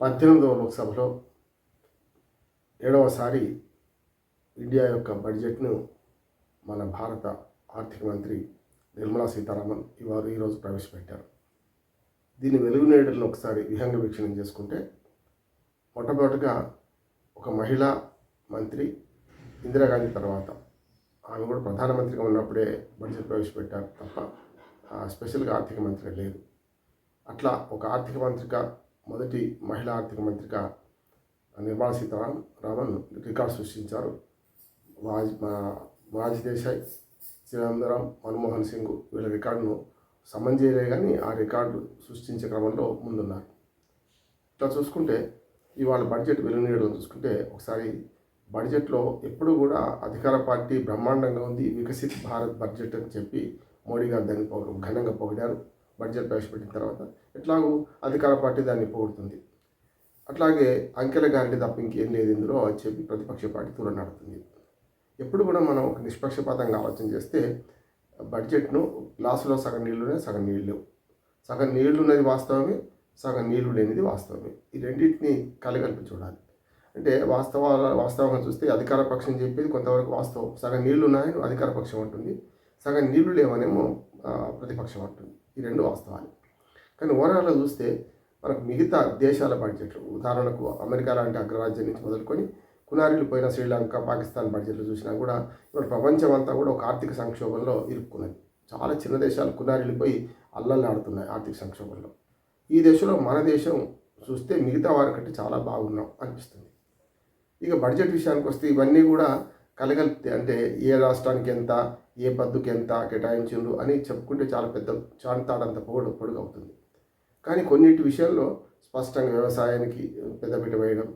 పద్దెనిమిదవ లోక్సభలో ఏడవసారి ఇండియా యొక్క బడ్జెట్ను మన భారత ఆర్థిక మంత్రి నిర్మలా సీతారామన్ ఇవారు ఈరోజు ప్రవేశపెట్టారు. దీని వెలుగునేడులను ఒకసారి విహంగ వీక్షణం చేసుకుంటే మొట్టమొదటిగా ఒక మహిళా మంత్రి ఇందిరాగాంధీ తర్వాత ఆమె కూడా ప్రధానమంత్రిగా ఉన్నప్పుడే బడ్జెట్ ప్రవేశపెట్టారు తప్ప ఆ, స్పెషల్గా ఆర్థిక మంత్రి లేదు. అట్లా ఒక ఆర్థిక మంత్రిగా మొదటి మహిళా ఆర్థిక మంత్రిగా నిర్మలా సీతారామన్ రామన్ రికార్డు సృష్టించారు. వాజ్ వాజ్ మాజీ దేశాయ్ చిదంబరం మన్మోహన్ సింగ్ వీళ్ళ రికార్డును సమన్ చేయలే కానీ ఆ రికార్డు సృష్టించే క్రమంలో ముందున్నారు. ఇట్లా చూసుకుంటే ఇవాళ బడ్జెట్ వెలువనేయడం చూసుకుంటే ఒకసారి బడ్జెట్లో ఎప్పుడు కూడా అధికార పార్టీ బ్రహ్మాండంగా ఉంది వికసిత్ భారత్ బడ్జెట్ అని చెప్పి మోడీ గారు దాన్ని ఘనంగా పొగిడారు. బడ్జెట్ ప్రవేశపెట్టిన తర్వాత ఎట్లాగూ అధికార పార్టీ దాన్ని పోగొడుతుంది. అట్లాగే అంకెల గ్యారంటీ తప్ప ఇంకేం లేదు ఇందులో అని చెప్పి ప్రతిపక్ష పార్టీ తూలనాడుతుంది ఎప్పుడు కూడా మనం ఒక నిష్పక్షపాతంగా ఆలోచన చేస్తే బడ్జెట్ను గ్లాసులో సగం నీళ్ళునే సగం నీళ్ళు లేవు. సగం నీళ్ళున్నది వాస్తవమే సగం నీళ్ళు లేనిది వాస్తవమే. ఈ రెండింటిని కలగలిపి చూడాలి. అంటే వాస్తవాల వాస్తవంగా చూస్తే అధికార పక్షం చెప్పేది కొంతవరకు వాస్తవం. సగం నీళ్ళు ఉన్నాయని అధికార పక్షం ఉంటుంది సగం నీళ్ళు లేవనేమో ప్రతిపక్షం అంటుంది. ఈ రెండు వాస్తవాలు. కానీ ఓవరాల్గా చూస్తే మనకు మిగతా దేశాల బడ్జెట్లు ఉదాహరణకు అమెరికా లాంటి అగ్రరాజ్యం నుంచి మొదలుకొని కునారిలు పోయిన శ్రీలంక పాకిస్తాన్ బడ్జెట్లు చూసినా కూడా ఇప్పుడు ప్రపంచం అంతా కూడా ఒక ఆర్థిక సంక్షోభంలో ఇరుక్కున్నది. చాలా చిన్న దేశాలు కునారిలు పోయి అల్లల్లాడుతున్నాయి ఆర్థిక సంక్షోభంలో. ఈ దేశంలో మన దేశం చూస్తే మిగతా వారికంటే చాలా బాగున్నాం అనిపిస్తుంది. ఇక బడ్జెట్ విషయానికి వస్తే ఇవన్నీ కూడా కలగలిపితే అంటే ఏ రాష్ట్రానికి ఎంత ఏ పద్దుకి ఎంత కేటాయించిండ్రు అని చెప్పుకుంటే చాలా పెద్ద చాంతాడంత పొగడు పొడుగు అవుతుంది కానీ కొన్నిటి విషయంలో స్పష్టంగా వ్యవసాయానికి పెద్దపీట వేయడం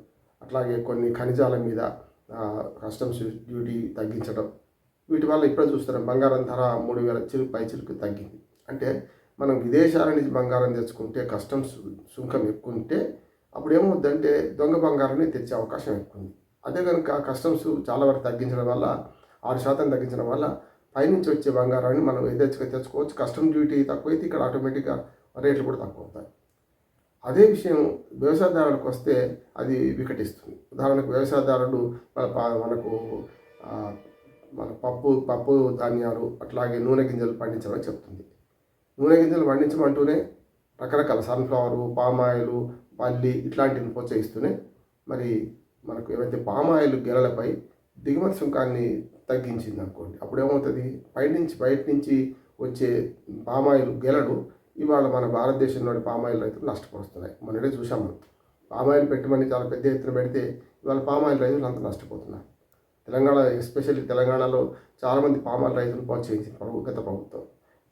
అట్లాగే కొన్ని ఖనిజాల మీద కస్టమ్స్ డ్యూటీ తగ్గించడం వీటి వల్ల ఇప్పుడే చూస్తున్నాం బంగారం ధర మూడు వేల చిలుకు పై చిలుకు తగ్గింది. అంటే మనం విదేశాల నుంచి బంగారం తెచ్చుకుంటే కస్టమ్స్ సుంకం ఎక్కువ ఉంటే అప్పుడు ఏమవుద్దంటే దొంగ బంగారాన్ని తెచ్చే అవకాశం ఎక్కువ ఉంది అదే కనుక కస్టమ్స్ చాలా వరకు తగ్గించడం వల్ల ఆరు శాతం తగ్గించడం వల్ల పైనుంచి వచ్చే బంగారాన్ని మనం ఏదైతే తెచ్చుకోవచ్చు. కస్టమ్ డ్యూటీ తక్కువైతే ఇక్కడ ఆటోమేటిక్గా రేట్లు కూడా తక్కువ అవుతాయి అదే విషయం వ్యవసాయదారులకు వస్తే అది వికటిస్తుంది. ఉదాహరణకు వ్యవసాయదారులు మనకు మన పప్పు పప్పు ధాన్యాలు అట్లాగే నూనె గింజలు పండించమని చెప్తుంది. నూనె గింజలు పండించమంటూనే రకరకాల సన్ఫ్లవరు పామాయిలు పల్లి ఇట్లాంటివి ప్రోత్సహిస్తూనే మరి మనకు ఏవైతే పామాయిల్ గెలలపై దిగుమతి సుంకాన్ని తగ్గించింది అనుకోండి అప్పుడు ఏమవుతుంది? పైనుంచి బయట నుంచి వచ్చే పామాయిల్ గెలలు ఇవాళ మన భారతదేశంలోని పామాయిల్ రైతులు నష్టపరుస్తున్నాయి మొన్ననే చూసాం మనం. పామాయిల్ పెట్టమని చాలా పెద్ద ఎత్తున పెడితే ఇవాళ పామాయిల్ రైతులు అంత నష్టపోతున్నారు. తెలంగాణ ఎస్పెషల్లీ తెలంగాణలో చాలామంది పామాయిల్ రైతులు ప్రోత్సహించింది ప్రభు గత ప్రభుత్వం.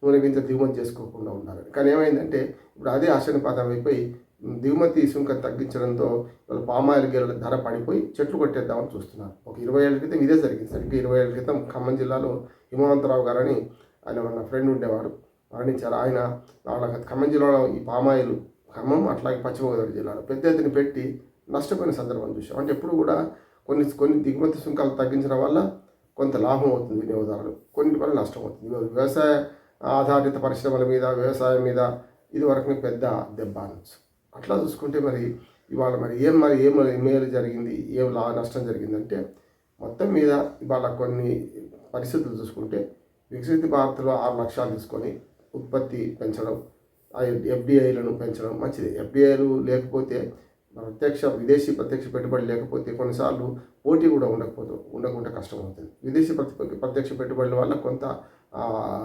నూనె గింజ దిగుమతి చేసుకోకుండా ఉన్నారు కానీ ఏమైందంటే ఇప్పుడు అదే ఆశనిపాతం అయిపోయి దిగుమతి సుంకం తగ్గించడంతో వాళ్ళ పామాయిల్ గెలల ధర పడిపోయి చెట్లు కొట్టేద్దామని చూస్తున్నారు. ఒక ఇరవై ఏళ్ళ క్రితం ఇదే జరిగింది. సరిగ్గా ఇరవై ఏళ్ళ క్రితం ఖమ్మం జిల్లాలో హిమవంతరావు గారని ఆయన మన ఫ్రెండ్ ఉండేవారు మరణించారు. ఆయన వాళ్ళ ఖమ్మం జిల్లాలో ఈ పామాయిల్ ఖమ్మం అట్లాగే పశ్చిమ గోదావరి జిల్లాలో పెద్ద ఎత్తున పెట్టి నష్టపోయిన సందర్భం చూసాం అంటే ఎప్పుడు కూడా కొన్ని కొన్ని దిగుమతి సుంకాలు తగ్గించడం వల్ల కొంత లాభం అవుతుంది వినియోగదారులు. కొన్ని వల్ల నష్టం అవుతుంది. వ్యవసాయ ఆధారిత పరిశ్రమల మీద వ్యవసాయం మీద ఇది వరకు పెద్ద దెబ్బ అనొచ్చు. అట్లా చూసుకుంటే మరి ఇవాళ మరి ఏం మరి ఏం మేలు జరిగింది ఏం లా నష్టం జరిగిందంటే మొత్తం మీద ఇవాళ కొన్ని పరిస్థితులు చూసుకుంటే వికసిత భారత్లో ఆరు లక్షలు తీసుకొని ఉత్పత్తి పెంచడం ఆ ఎఫ్డిఐలను పెంచడం మంచిది. ఎఫ్డిఐలు లేకపోతే ప్రత్యక్ష విదేశీ ప్రత్యక్ష పెట్టుబడి లేకపోతే కొన్నిసార్లు పోటీ కూడా ఉండకపోతే ఉండకుండా కష్టం అవుతుంది విదేశీ ప్రతి ప్రత్యక్ష పెట్టుబడుల వల్ల కొంత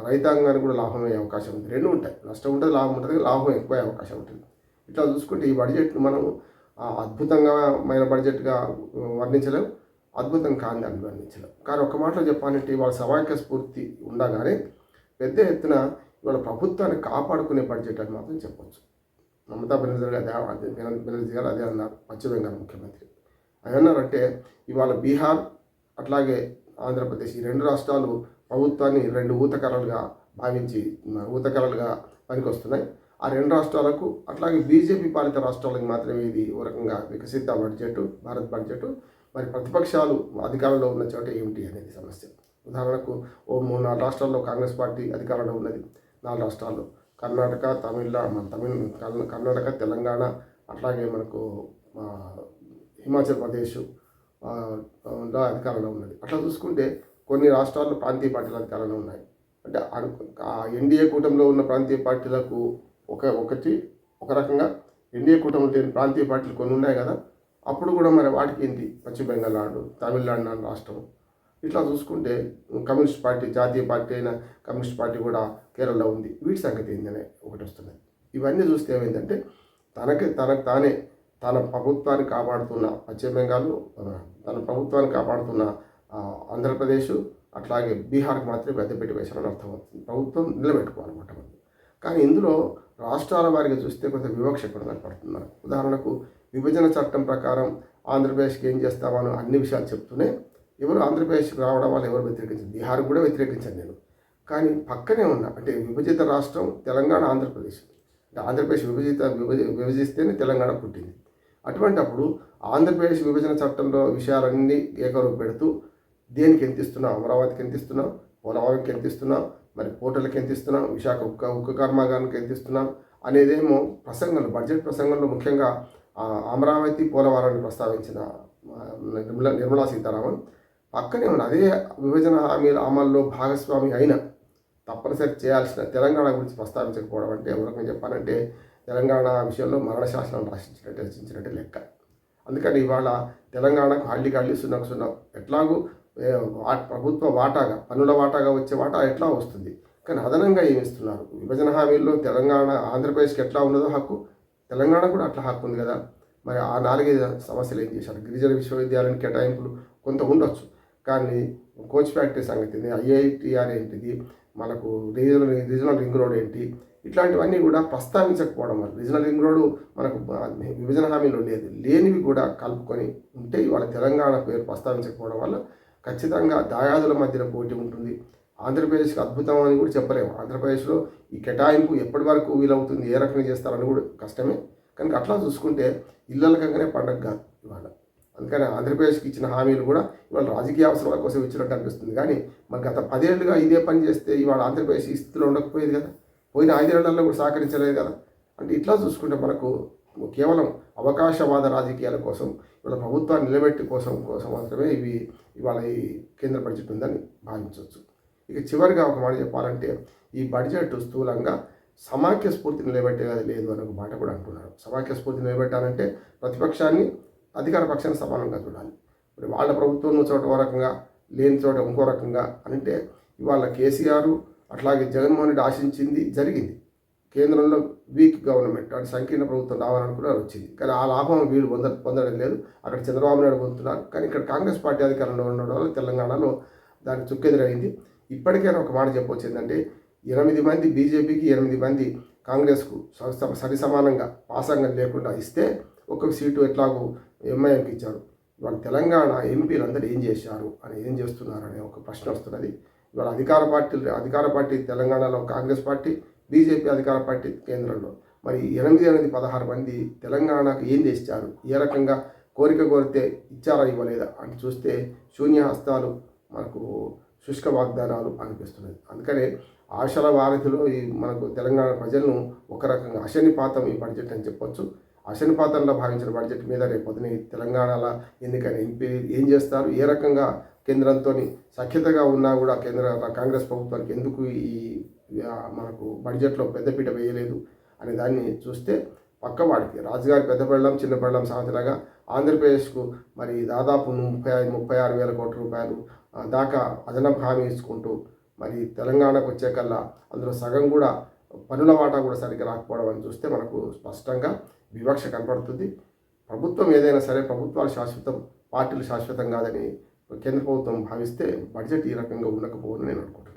రైతాంగానికి కూడా లాభం అయ్యే అవకాశం ఉంది. రెండు ఉంటాయి. నష్టం ఉంటుంది లాభం ఉంటుంది లాభం ఎక్కువ అయ్యే అవకాశం ఉంటుంది. ఇట్లా చూసుకుంటే ఈ బడ్జెట్ను మనం ఆ, అద్భుతంగామైన బడ్జెట్గా వర్ణించలేం. అద్భుతం కాని అని వర్ణించలేం. కానీ ఒక మాటలో చెప్పాలంటే ఇవాళ సమాఖ్య స్ఫూర్తి ఉండగానే పెద్ద ఎత్తున ఇవాళ ప్రభుత్వాన్ని కాపాడుకునే బడ్జెట్ అని మాత్రం చెప్పొచ్చు. మమతా బెనర్జీ గారు అదే బెనర్జీ గారు అదే అన్నారు. పశ్చిమ బెంగాల్ ముఖ్యమంత్రి. ఆయన అన్నారంటే ఇవాళ బీహార్ అట్లాగే ఆంధ్రప్రదేశ్ ఈ రెండు రాష్ట్రాలు ప్రభుత్వాన్ని రెండు ఊతకర్రలుగా భావించి మ- పనికొస్తున్నాయి. ఆ రెండు రాష్ట్రాలకు అట్లాగే బీజేపీ పాలిత రాష్ట్రాలకు మాత్రమే ఇది ఓ రకంగా వికసిత బడ్జెట్ భారత్ బడ్జెట్. మరి ప్రతిపక్షాలు అధికారంలో ఉన్న చోట ఏమిటి అనేది సమస్య. ఉదాహరణకు ఓ మూడు నాలుగు రాష్ట్రాల్లో కాంగ్రెస్ పార్టీ అధికారంలో ఉన్నది. నాలుగు రాష్ట్రాల్లో కర్ణాటక తమిళ మన తమిళ కర్ణాటక తెలంగాణ అట్లాగే మనకు హిమాచల్ ప్రదేశ్ అధికారంలో ఉన్నది. అట్లా చూసుకుంటే కొన్ని రాష్ట్రాల్లో ప్రాంతీయ పార్టీలు అధికారంలో ఉన్నాయి. అంటే ఎన్డీఏ కూటమిలో ఉన్న ప్రాంతీయ పార్టీలకు ఒక ఒకటి ఒక రకంగా ఎన్డీఏ కూటమిలో లేని ప్రాంతీయ పార్టీలు కొన్ని ఉన్నాయి కదా అప్పుడు కూడా మరి వాటికి ఏంటి? పశ్చిమ బెంగాల్ నాడు తమిళనాడు నాడు రాష్ట్రం. ఇట్లా చూసుకుంటే కమ్యూనిస్ట్ పార్టీ జాతీయ పార్టీ అయిన కమ్యూనిస్ట్ పార్టీ కూడా కేరళలో ఉంది. వీటి సంగతి ఏంటనే ఒకటి వస్తున్నది ఇవన్నీ చూస్తే ఏమైందంటే తనకి తనకు తానే తన ప్రభుత్వాన్ని కాపాడుతున్న పశ్చిమ బెంగాల్ తన ప్రభుత్వాన్ని కాపాడుతున్న ఆంధ్రప్రదేశ్ అట్లాగే బీహార్కి మాత్రమే పెద్దపెట్టి వేశారని అర్థమవుతుంది. ప్రభుత్వం నిలబెట్టుకోవాలన్నమాట మనం కానీ ఇందులో రాష్ట్రాల వారిగా చూస్తే కొంత వివక్ష కూడా కనపడుతున్నారు. ఉదాహరణకు విభజన చట్టం ప్రకారం ఆంధ్రప్రదేశ్కి ఏం చేస్తామని అన్ని విషయాలు చెప్తూనే ఎవరు ఆంధ్రప్రదేశ్కి రావడం వల్ల ఎవరు వ్యతిరేకించారు. బీహార్ కూడా వ్యతిరేకించాను నేను. కానీ పక్కనే ఉన్న అంటే విభజిత రాష్ట్రం తెలంగాణ ఆంధ్రప్రదేశ్. అంటే ఆంధ్రప్రదేశ్ విభజిత విభజ విభజిస్తేనే తెలంగాణ పుట్టింది. అటువంటప్పుడు ఆంధ్రప్రదేశ్ విభజన చట్టంలో విషయాలన్నీ ఏకరూపు పెడుతూ దేనికి ఎంత ఇస్తున్నాం అమరావతికి ఎంత ఇస్తున్నాం పోలవరంకి ఎంత ఇస్తున్నాం మరి పోర్టల్కి ఎంత ఇస్తున్నాం? విశాఖ ఉక్క ఉక్క కర్మాగారానికి ఎంత ఇస్తున్నాం? అనేదేమో ప్రసంగంలో బడ్జెట్ ప్రసంగంలో ముఖ్యంగా అమరావతి పోలవరాన్ని ప్రస్తావించిన నిర్మలా నిర్మలా సీతారామన్. పక్కనే ఉన్న అదే విభజన హామీల అమల్లో భాగస్వామి అయిన తప్పనిసరి చేయాల్సిన తెలంగాణ గురించి ప్రస్తావించకపోవడం అంటే ఎవరికి చెప్పాలంటే తెలంగాణ విషయంలో మరణ శాసనం రచించినట్టు రచించినట్టు లెక్క. అందుకని ఇవాళ తెలంగాణకు హళ్ళి కళ్ళి సున్నకు సున్నా. ఎట్లాగూ ప్రభుత్వ వాటాగా పన్నుల వాటాగా వచ్చే వాటా ఎట్లా వస్తుంది? కానీ అదనంగా ఏమిస్తున్నారు విభజన హామీల్లో తెలంగాణ ఆంధ్రప్రదేశ్కి ఎట్లా ఉన్నదో హక్కు? తెలంగాణ కూడా అట్లా హక్కు ఉంది కదా? మరి ఆ నాలుగైదు సమస్యలు ఏం చేశారు? గిరిజన విశ్వవిద్యాలయం కేటాయింపులు కొంత ఉండొచ్చు. కానీ కోచ్ ఫ్యాక్టరీ సంగతి ఐఐటిఆర్ ఏంటిది? మనకు రీజనల్ రీజనల్ రింగ్ రోడ్ ఏంటి? ఇట్లాంటివన్నీ కూడా ప్రస్తావించకపోవడం వల్ల రీజనల్ రింగ్ రోడ్ మనకు విభజన హామీలో లేదు లేనివి కూడా కలుపుకొని ఉంటే ఇవాళ తెలంగాణ పేరు ప్రస్తావించకపోవడం వల్ల ఖచ్చితంగా దాయాదుల మధ్యన పోటీ ఉంటుంది. ఆంధ్రప్రదేశ్కి అద్భుతం అని కూడా చెప్పలేము ఆంధ్రప్రదేశ్లో ఈ కేటాయింపు ఎప్పటి వరకు వీలవుతుంది ఏ రకంగా చేస్తారని కూడా కష్టమే. కనుక అట్లా చూసుకుంటే ఇళ్ళల ఇళ్ళలకంగానే పండగ కాదు ఇవాళ. అందుకని ఆంధ్రప్రదేశ్కి ఇచ్చిన హామీలు కూడా ఇవాళ రాజకీయ అవసరాల కోసం ఇచ్చినట్టు అనిపిస్తుంది. కానీ మరి గత పదేళ్ళుగా ఇదే పని చేస్తే ఇవాళ ఆంధ్రప్రదేశ్ ఈ స్థితిలో ఉండకపోయేది కదా? పోయిన ఐదేళ్ళలో కూడా సహకరించలేదు కదా? అంటే ఇట్లా చూసుకుంటే మనకు కేవలం అవకాశవాద రాజకీయాల కోసం ఇవాళ ప్రభుత్వాన్ని నిలబెట్టి కోసం కోసం మాత్రమే ఇవి ఇవాళ ఈ కేంద్ర బడ్జెట్ ఉందని భావించవచ్చు. ఇక చివరిగా ఒక మాట చెప్పాలంటే ఈ బడ్జెట్ స్థూలంగా సమాఖ్య స్ఫూర్తి నిలబెట్టేది లేదు అని ఒక మాట కూడా అంటున్నారు. సమాఖ్య స్ఫూర్తి నిలబెట్టాలంటే ప్రతిపక్షాన్ని అధికార పక్షాన్ని సమానంగా చూడాలి. మరి వాళ్ళ ప్రభుత్వం చోట ఓ రకంగా లేని చోట ఇంకో రకంగా అంటే ఇవాళ కేసీఆర్ అట్లాగే జగన్మోహన్ రెడ్డి ఆశించింది జరిగింది. కేంద్రంలో వీక్ గవర్నమెంట్ అంటే సంకీర్ణ ప్రభుత్వం రావాలనుకున్నారు వచ్చింది. కానీ ఆ లాభం వీళ్ళు పొంద పొందడం లేదు. అక్కడ చంద్రబాబు నాయుడు పొందుతున్నారు కానీ ఇక్కడ కాంగ్రెస్ పార్టీ అధికారంలో ఉండడం వల్ల తెలంగాణలో దానికి చుక్కెదురైంది ఇప్పటికైనా ఒక మాట చెప్పొచ్చు ఏంటంటే ఎనిమిది మంది బీజేపీకి ఎనిమిది మంది కాంగ్రెస్కు స- స- సరి సమానంగా పాసంగం లేకుండా ఇస్తే ఒక్కొక్క సీటు ఎట్లాగో ఎంఐఎంకి ఇచ్చారు. ఇవాళ తెలంగాణ ఎంపీలు అందరూ ఏం చేశారు అని ఏం చేస్తున్నారు అనే ఒక ప్రశ్న వస్తున్నది. ఇవాళ అధికార పార్టీ అధికార పార్టీ తెలంగాణలో కాంగ్రెస్ పార్టీ బీజేపీ అధికార పార్టీ కేంద్రంలో. మరి ఎనిమిది ఎనిమిది పదహారు మంది తెలంగాణకు ఏం చేశారు? ఏ రకంగా కోరిక కోరితే ఇచ్చారా ఇవ్వలేదా అని చూస్తే శూన్య హస్తాలు మనకు శుష్క వాగ్దానాలు అనిపిస్తున్నది అందుకనే ఆశల వారధిలో ఈ మనకు తెలంగాణ ప్రజలను ఒక రకంగా అశనిపాతం ఈ బడ్జెట్ అని చెప్పొచ్చు. అశనిపాతంలో భావించిన బడ్జెట్ మీద రేపు పొద్దున ఈ తెలంగాణలో ఎన్నికైన ఎంపీ ఏం చేస్తారు? ఏ రకంగా కేంద్రంతో సఖ్యతగా ఉన్నా కూడా కేంద్ర కాంగ్రెస్ ప్రభుత్వానికి ఎందుకు ఈ మనకు బడ్జెట్లో పెద్దపీట వేయలేదు అనే దాన్ని చూస్తే పక్కవాడికి రాజుగారి పెద్ద బెళ్ళం చిన్న బెళ్ళం ఆంధ్రప్రదేశ్కు మరి దాదాపు ముప్పై ఐదు ముప్పై ఆరు వేల కోట్ల రూపాయలు దాకా అదనపు హామీ ఇచ్చుకుంటూ మరి తెలంగాణకు వచ్చేకల్లా అందులో సగం కూడా పనుల వాటా కూడా సరిగ్గా రాకపోవడం అని చూస్తే మనకు స్పష్టంగా వివక్ష కనపడుతుంది. ప్రభుత్వం ఏదైనా సరే ప్రభుత్వాలు శాశ్వతం పార్టీలు శాశ్వతం కాదని కేంద్ర ప్రభుత్వం భావిస్తే బడ్జెట్ ఈ రకంగా ఉండకపోవని నేను అనుకుంటున్నాను.